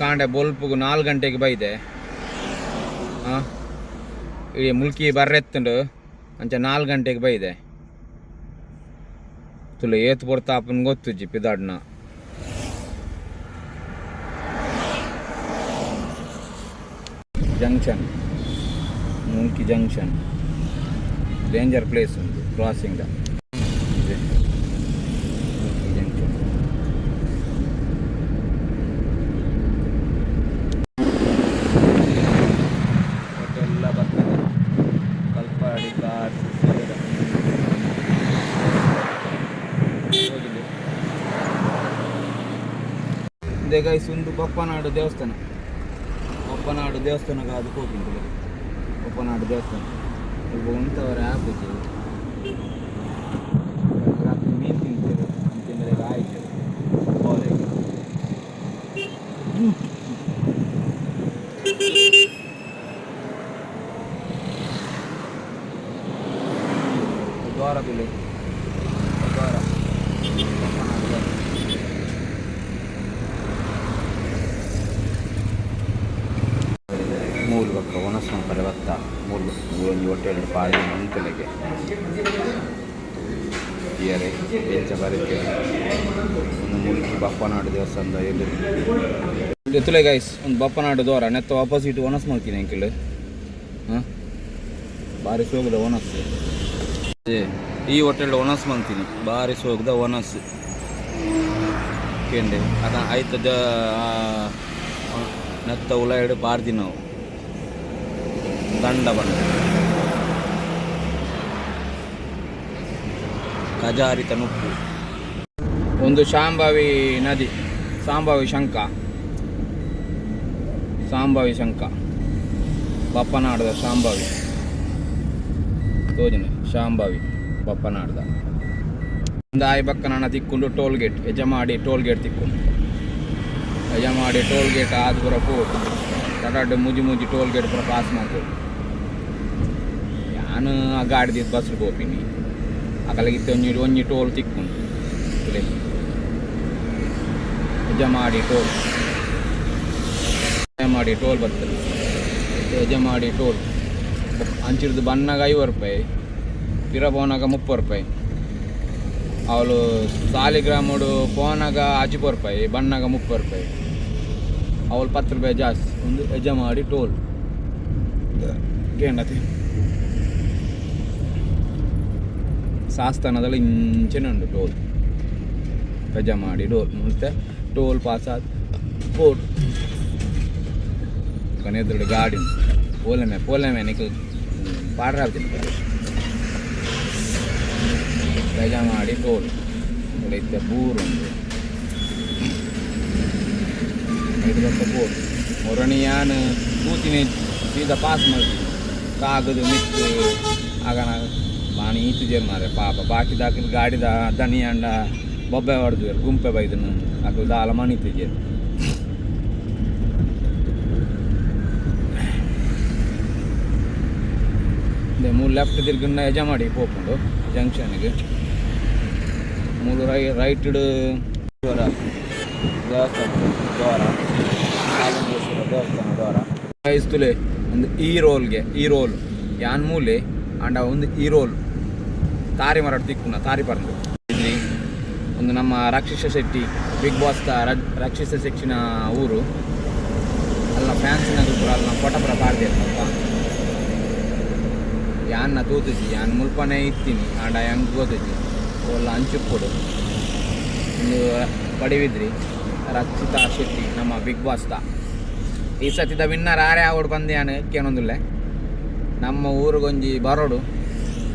ಕಾಂಡೆ ಬೊಲ್ಪುಗು ನಾಲ್ಕು ಗಂಟೆಗೆ ಬೈದೆ. ಹಾಂ ಈ ಮುಲ್ಕಿ ಬರ್ರೆತ್ತುಂಡು, ಅಂಚ ನಾಲ್ಕು ಗಂಟೆಗೆ ಬೈದೆ. ತುಳು ಏತ್ ಬರ್ತಾಪನ್ ಗೊತ್ತು ಜಿ ಪಿದಾಡ್ನ junction, Mulki junction. Danger place ಉಂಟು ಕ್ರಾಸಿಂಗ್ ಜಂಕ್ಷನ್ ಎಲ್ಲ ಬರ್ತದೆ ಕಲ್ಪಾಡಿ ಕಾರ್ ಇದೇ ಗೈಸ್ ಒಂದು ಬಪ್ಪನಾಡು ದೇವಸ್ಥಾನ. ಬಪ್ಪನಾಡು ದೇವಸ್ಥಾನಕ್ಕೆ ಅದಕ್ಕೆ ಹೋಗಿದ್ದು ಬಪ್ಪನಾಡು ದೇವಸ್ಥಾನ. ಈಗ ಉಂಟವರ ರಾತ್ರಿ ಮೀನು ತಿಂತೇವೆ ತಿಂದರೆ ಆಯ್ತು ಅವರಿಗೆ ದ್ವಾರ ಬಿಲೆ ದ್ವಾರ ಬಪ್ಪನಾಡು ದ್ವಾರ. ಮೂಲು ಬಕ್ಕ ಒಣಸ್ನ ಮೂಲ ಬತ್ತ ಮೂಲು ಒಂದು ಹೊಟ್ಟೆ ಪಾಡಿ ಮಂಕಲೆಗೆ ಇಯರೆ ಹೆಚ್ಚ ಬರಕ್ಕೆ ಒಂದು ಮುಲ್ಕಿ ಬಪ್ಪನಾಡು ದೇವಸ್ಥಾನದ ಎಲ್ಲಿ ಎತ್ತಲೆ ಗೈಸ್ ಒಂದು ಬಪ್ಪನಾಡು ದೋರ ನೆತ್ತ ಆಪೋಸಿಟ್ ಒಣಸ್ ಮಾಡ್ತೀನಿ ಅಂಕಿಲ್. ಹಾಂ? ಭಾರಿ ಸೋಗದ ಒನಸ್ ಈ ಹೋಟೆಲ್ ಒಣಸ್ ಮಾಡ್ತೀನಿ. ಭಾರಿ ಸೋಗದ ಒನಸ್ ಕೇಂದೆ ಅದ ಆಯ್ತದ ನೆತ್ತ ಉಲಾಯಿಡು ಬಾರ್ದಿ ನಾವು ದಂಡ ಬಂಡ ಕಜಾರಿತ ನುಪ್ಪು ಒಂದು ಶಾಂಭವಿ ನದಿ ಸಾಂಭವಿ ಶಂಕ ಸಾಂಭವಿ ಶಂಕ ಬಪ್ಪನಾಡದ ಶಾಂಭವಿ ತೋಜನೆ ಶಾಂಭವಿ ಬಪ್ಪನಾಡದ ಒಂದು ಆಯ್ ಬಕ್ಕನ ತಿಕ್ಕೊಂಡು ಟೋಲ್ ಗೇಟ್ ಯಜಮಾಡಿ ಟೋಲ್ ಗೇಟ್ ತಿಕ್ಕೊಂಡು. ಯಜಮಾಡಿ ಟೋಲ್ ಗೇಟ್ ಆದ ಪುರ ಪೋಡು ಕಡಾಡ್ ಮುಜಿ ಮುಜಿ ಟೋಲ್ ಗೇಟ್ ಪುರ ಆ ಗಾಡಿ ನಾನು ಆ ಗಾಡಿದ ಬಸ್ ಹೋಗ್ತೀನಿ ಅಕಲಿಗಿತ್ತು ಒಂಜಿ ಟೋಲ್ ತಿಕ್ಕೊಂಡು ಇಲ್ಲೇ ಯಜಮಾಡಿ ಟೋಲ್. ಮಾಡಿ ಟೋಲ್ ಬರ್ತದೆ. ಯಜಮಾಡಿ ಟೋಲ್. ಅಂಚಿರ್ದು ಬಣ್ಣಗ ಐವತ್ತು ರೂಪಾಯಿ, ಪಿರಬೋನಾಗ ಮುಪ್ಪತ್ತು ರೂಪಾಯಿ. ಅವಳು ಸಾಲಿಗ್ರಾಮಡು ಫೋನಾಗ ಹಚ್ಚಿಪೋ ರೂಪಾಯಿ, ಬಣ್ಣಾಗ ಮುಪ್ಪತ್ತು ರೂಪಾಯಿ. ಅವಳು ಪತ್ತು ರೂಪಾಯಿ ಜಾಸ್ತಿ. ಒಂದು ಯಜಮಾಡಿ ಟೋಲ್. ಕೇಂಡತಿ ಸಾಸ್ತಾನದಲ್ಲಿ ಇಂಚೆನೆ ಉಂಟು ಟೋಲ್ ಯಜಮಾಡಿ ಟೋಲ್ ಮತ್ತೆ ಟೋಲ್ ಪಾಸ್ ಆದ ಬೋರ್ಡ್ ಕೊನೆಯದ್ರದ್ದು ಗಾಡಿ ಉಂಟು ಪೋಲೆಮೆ ಪೋಲೆಮೆ ನಿಕ್ ಪಾಡ್ರಾಗ್ತೀನಿ ಯಜಮಾಡಿ ಟೋಲ್ ಉಳಿತ ಬೂರುಂಡು ಐದು ವರ್ಷ ಬೋರ್ ಮೊರಣಿಯಾನ್ ಕೂತಿನಿ ಸೀದಾ ಪಾಸ್ ಮಾಡ್ತೀನಿ ಕಾಗದು ಮಿತ್ತು ಆಗ ನಾ ಈತಿದ್ದೇರು ಮಾರೆ ಪಾಪ, ಬಾಕಿ ದಾಖಲು ಗಾಡಿದ ದಣಿ ಅಂಡ ಬೊಬ್ಬೆ ಹೊಡೆದ್ವಿ ಗುಂಪೆ ಬೈದು ನಾನು ಅಕಲ್ ದಾಲ ಇದೆ ಮೂರು ಲೆಫ್ಟ್ ತಿರ್ಗನ್ನ ಯಜಮಾಡಿ ಹೋಗ್ಕೊಂಡು ಜಂಕ್ಷನ್ಗೆ ಮೂರು ರೈ ರೈಟ್ ದ್ವಾರ ದೇವಸ್ಥಾನ ದ್ವಾರ ದೇವಸ್ಥಾನ ದ್ವಾರ ಒಂದು ಈ ರೋಲ್ಗೆ ಈ ರೋಲ್ ಯಾನ್ ಮೂಲೆ? ಅಂಡ ಒಂದು ಈ ರೋಲ್ ತಾರಿ ಮರಡು ತಿಕ್ಕುನ ತಾರಿ ಪರಂದು ಒಂದು ನಮ್ಮ ರಾಕ್ಷಸ ಶೆಟ್ಟಿ ಬಿಗ್ ಬಾಸ್ ರಾಕ್ಷಸ ಶೆಟ್ಟಿನ ಊರು. ಅಲ್ಲ ಫ್ಯಾನ್ಸಿನ ಪುರ ಅಲ್ಲ ಕೊಟಪುರ ಪಾಡ್ದೆ ಯಾನ್ನ ತೂತುಜಿ ಯಾನ್ ಮುಲ್ಪನೆ ಇತ್ತೀನಿ ಆಂಡ ಹೆಂಗ್ ಗೋತಿದ್ದಿ ಒಲ್ಲ ಕೊಡು. ಒಂದು ಪಡಿವಿದ್ರಿ. ರಕ್ಷಿತಾ ಶೆಟ್ಟಿ, ನಮ್ಮ ಬಿಗ್ ಬಾಸ್ ತ ಈ ಸತಿದ ವಿನ್ನರ್ ಆರೇ ಆವಡು ಬಂದ್ಯಾನ ಕೇನೊಂದುಲ್ಲೆ ನಮ್ಮ ಊರಿಗೊಂಜಿ ಬರೋಡು.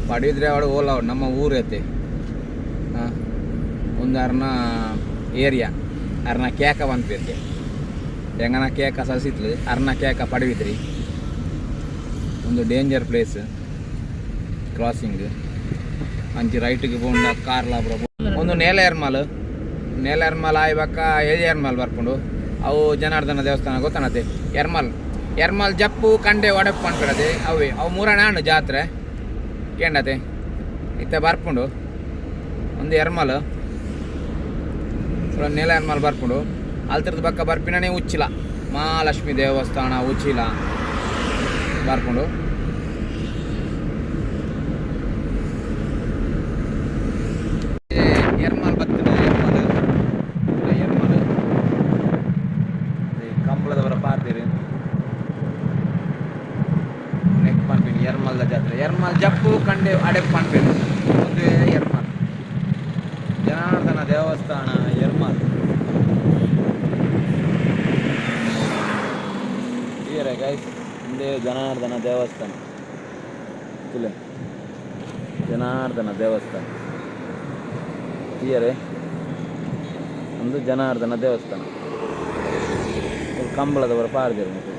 ಪಡಿದ್ರೆ ಅವಳು ಓಲ, ನಮ್ಮ ಊರು ಹಾಂ, ಒಂದು ಅರ್ನ ಏರಿಯಾ, ಅರ್ನ ಕೇಕ ಬಂದ್ಪಿರ್ಗೆ ಹೆಂಗನ ಕೇಕ ಸಸಿತ್ಲು, ಅರ್ನ ಕೇಕ ಪಡವಿದ್ರಿ ಒಂದು ಡೇಂಜರ್ ಪ್ಲೇಸ್ ಕ್ರಾಸಿಂಗ್ ಅಂಚಿ ರೈಟಿಗೆ ಬೋಂಡ ಕಾರ್ ಪುರ ಪೋ- ಒಂದು ನೇಲ ಎರ್ಮಾಲ್ ನೇಲ ಎರ್ಮಾಲ್ ಆಯ್ಬಕ್ಕ ಎಲ್ಲಿ ಎರ್ಮಾಲ್ ಬರ್ಕೊಂಡು, ಅವು ಜನಾರ್ದನ ದೇವಸ್ಥಾನ ಗೊತ್ತಾನತೆ ಎರ್ಮಾಲ್ ಎರ್ಮಾಲ್ ಜಪ್ಪು, ಕಂಡೆ, ಒಡಪ್ಪು ಅನ್ಕೊಳದೆ ಅವೇ, ಅವು ಮೂರನೇ ಜಾತ್ರೆ. ಕೇಂಡತೆ. ಇತ್ತೆ ಬರ್ಕೊಂಡು ಒಂದು ಎರ್ಮಲ್ ನೆಲ ಎರ್ಮಲ್ ಬರ್ಕೊಂಡು ಅಲ್ತಿರ್ದ ಬಕ್ಕ ಬರ್ಪಿನೇ ಉಚ್ಚಿಲ. ಮಹಾಲಕ್ಷ್ಮಿ ದೇವಸ್ಥಾನ ಉಚ್ಚಿಲ. ಬರ್ಕೊಂಡು ಎರ್ಮಲ್ ಬರ್ತದೆ ಎರ್ಮಲ್ ಇಲ್ಲ ಎರ್ಮಲ್ ಕಂಬಳದವರ ಪಾರ್ದಿರಿ ನೆಕ್ ಪನ್ಪಿನಿ ಎರ್ಮಲ್ದ ಜಾತ್ರೆ ಎರ್ಮಲ್ ಜಪ್ಪು ಕಂಡೆ ಅಡೆಪ್ ಪನ್ಪಿನಿ ಒಂದೇ ಎರ್ಮಲ್ ಜನಾರ್ದನ ದೇವಸ್ಥಾನ ಎರ್ಮಲ್ ಇಯರೆ ಗೈಸ್ ಹಿಂದೆ ಜನಾರ್ದನ ದೇವಸ್ಥಾನ. ಇಲ್ಲ. ಜನಾರ್ದನ ದೇವಸ್ಥಾನ. ಇಯರೆ ಒಂದು ಜನಾರ್ದನ ದೇವಸ್ಥಾನ. ಕಂಬಳದವರು ಪಾರ್ದಿರ ಮತ್ತೆ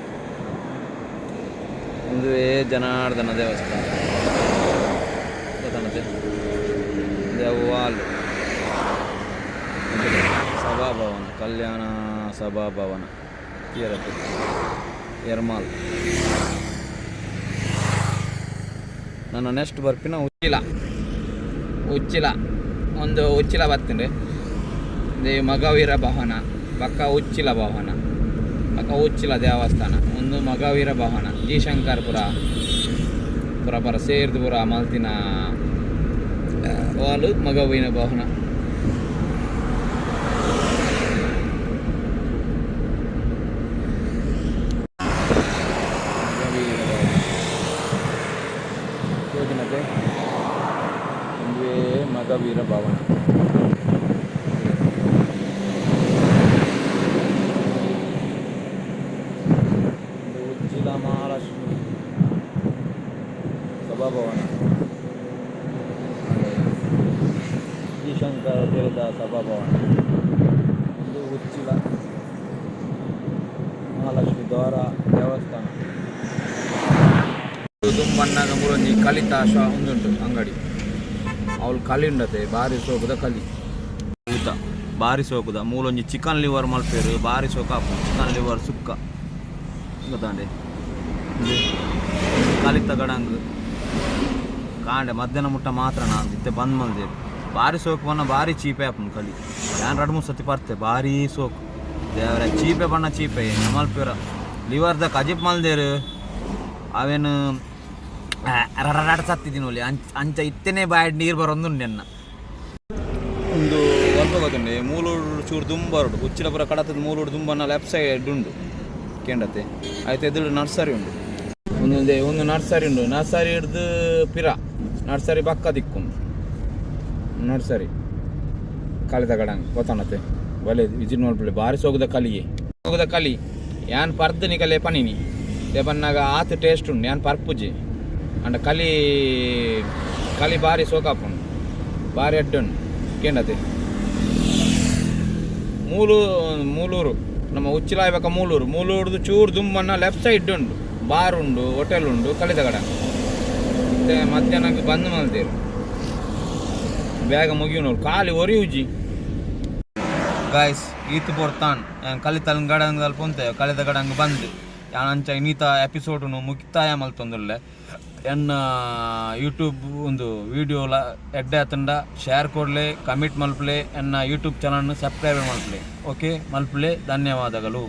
ಒಂದುವೇ ಜನಾರ್ದನ ದೇವಸ್ಥಾನ. ದೇವಾಲಯ ಸಭಾಭವನ, ಕಲ್ಯಾಣ ಸಭಾಭವನ, ಕೀರತಿ ಎರ್ಮಾಲ್ ನನ್ನ ನೆಕ್ಸ್ಟ್ ಬರ್ಪಿನ ಉಚ್ಚಿಲ. ಉಚ್ಚಿಲ, ಒಂದು ಉಚ್ಚಿಲ ಬರ್ತೀನಿ ದೇವಿ ಮಗವೀರ ಭವನ, ಪಕ್ಕ ಉಚ್ಚಿಲ ಭವನ, ಪಕ್ಕ ಉಚ್ಚಿಲ ದೇವಸ್ಥಾನ, ಒಂದು ಮಗವೀರ ಭವನ, ಜಿ ಶಂಕರ್ಪುರ ಸೇರ್ದು ಪುರ ಮಲ್ತಿನ ವಾಲು ಮಗವೀರ ಭವನ. ಮಗವೀರ ಭವನ ಒಂದು ಉಚ್ಚಿಲ ಮಹಾಲಕ್ಷ್ಮಿ ಸಭಾಭವನ ಈ ಶಂಕರ ದೇವದ ಸಭಾಭವನ ಒಂದು ಉಚ್ಚಿಲ ಮಹಾಲಕ್ಷ್ಮಿ ದ್ವಾರ ದೇವಸ್ಥಾನ ದುಂಬಣ್ಣಗ ಮುರೊಂಜಿ ಕಲಿತ ಶಾ ಒಂದುಂಟು ಅಂಗಡಿ ಅವಳು ಕಲಿ ಉಂಡತೆ ಬಾರಿ ಸೋಕುದ ಕಲಿ ಊಟ ಬಾರಿ ಸೋಕುದ. ಮೂಲೊಂಜಿ ಚಿಕನ್ ಲಿವರ್ ಮಲ್ಪೇರು ಬಾರಿ ಸೋಕ ಚಿಕನ್ ಲಿವರ್ ಸುಕ್ಕ. ಗೊತ್ತಾಂಡೆ ಕಲಿತ ಗಡಂಗ್ ಕಾಂಡೆ, ಮಧ್ಯಾಹ್ನ ಮುಟ್ಟ ಮಾತ್ರ ನಾನು ಇತ್ತೆ ಬಂದ್ ಮಲ್ದೇರು ಬಾರಿ ಸೋಕು ಬಣ್ಣ, ಭಾರಿ ಚೀಪೆ ಆಪನ್ ಕಲಿ ನಾನು ಎರಡು ಮೂರು ಸತಿ ಬರ್ತೆ ಭಾರಿ ಸೋಕು. ದೇವರ, ಚೀಪೆ ಬಣ್ಣ ಚೀಪೆ ಮಲ್ಪೇರ. ಲಿವರ್ದ ಕಜಿಪ್ ಮಲ್ದೇರು, ಅವೇನು ರಡಾಡ ಸತ್ತಿದ್ದೀನಿ ಒಳ್ಳೆ ಅಂಚ ಅಂಚ ಇತ್ತೇನೆ ಬಾಯ್ ನೀರು ಬರೋದು ನೆನ್ನ. ಒಂದು ಅಲ್ಪ ಗೊತ್ತುಂಡೆ ಮೂಲೂರು ಚೂರು ದುಂಬರುಡು ಉಚ್ಚಿಲಪುರ ಕಡತದ ಮೂಲೂರು ದುಂಬನ ಲೆಫ್ಟ್ ಸೈಡ್ ಉಂಡು ಕೇಂಡತೆ ಆಯ್ತು ಎದುರು ನರ್ಸರಿ ಉಂಡು ಒಂದೊಂದೇ ಒಂದು ನರ್ಸರಿ ಉಂಡು ನರ್ಸರಿ ಹಿಡ್ದು ಪಿರ. ನರ್ಸರಿ ಬಕ್ಕ ದಿಕ್ಕುಂಡು ನರ್ಸರಿ. ಕಲಿತ ಗಡಂಗ್ ಗೊತ್ತಾನತ್ತೆ ಒಳ್ಳೆ ವಿಜಿಟ್ ನೋಡ್ಬಿಡಿ ಬಾರಿ ಸೋಗದ ಕಲಿಗೆ ಸೋಗದ ಕಲಿ. ಯಾನ್ ಪರ್ದನಿ ಕಲೆ ಪನಿನಿ. ಬನ್ನಾಗ ಆತ್ ಟೇಸ್ಟ್ ಉಂಡು ಯಾನ್ ಪರ್ಪುಜಿ. ಅಂಡ ಕಲಿ ಕಲಿ ಬಾರಿ ಸೋಕಾಪುಂಡು ಭಾರಿ ಅಡ್ಡುಂಡು ಕೇಂಡತೆ. ಮೂಲು, ಮೂಲೂರು, ನಮ್ಮ ಉಚ್ಚಿಲಾಯ್ಬೇಕ ಮೂಲೂರು? ಮೂಲೂರ್ದು ಚೂರು ದುಂಬನ್ನ ಲೆಫ್ಟ್ ಸೈಡ್ ಉಂಡು ಬಾರ್ ಉಂಡು ಹೋಟೆಲ್ ಉಂಡು ಕಲಿತಗಡ ಮತ್ತೆ ಮಧ್ಯಾಹ್ನಕ್ಕೆ ಬಂದು ಮಲ್ತೀರು ಬೇಗ ಮುಗಿಯೋನು ಖಾಲಿ ಒರಿಯುಜಿ. ಗಾಯ್ಸ್ ಈತ್ ಬರ್ತಾನ್. ಕಲಿತಲ್ ಗಡಂಗ್ ಅಲ್ಪ ಕಲಿತ ಗಡಂಗ್ ಬಂದು. ಯಾನಂಚ ಇನ್ನೀತ ಎಪಿಸೋಡ್ನು ಮುಕ್ತಾಯ ಮಲ್ತೊಂದುಲ್ಲೆ. ಎನ್ನ ಯೂಟ್ಯೂಬ್ ಒಂದು ವಿಡಿಯೋ ಎಡ್ಡೆ ಆತಂಡ ಶೇರ್ ಕೊಡ್ಲೆ ಕಮಿಟ್ ಮಲ್ಪಲೆ, ಎನ್ನ ಯೂಟ್ಯೂಬ್ ಚಾನಲ್ನ ಸಬ್ಸ್ಕ್ರೈಬ್ ಮಲ್ಪಲೆ. ಓಕೆ ಮಲ್ಪಲೆ, ಧನ್ಯವಾದಗಳು.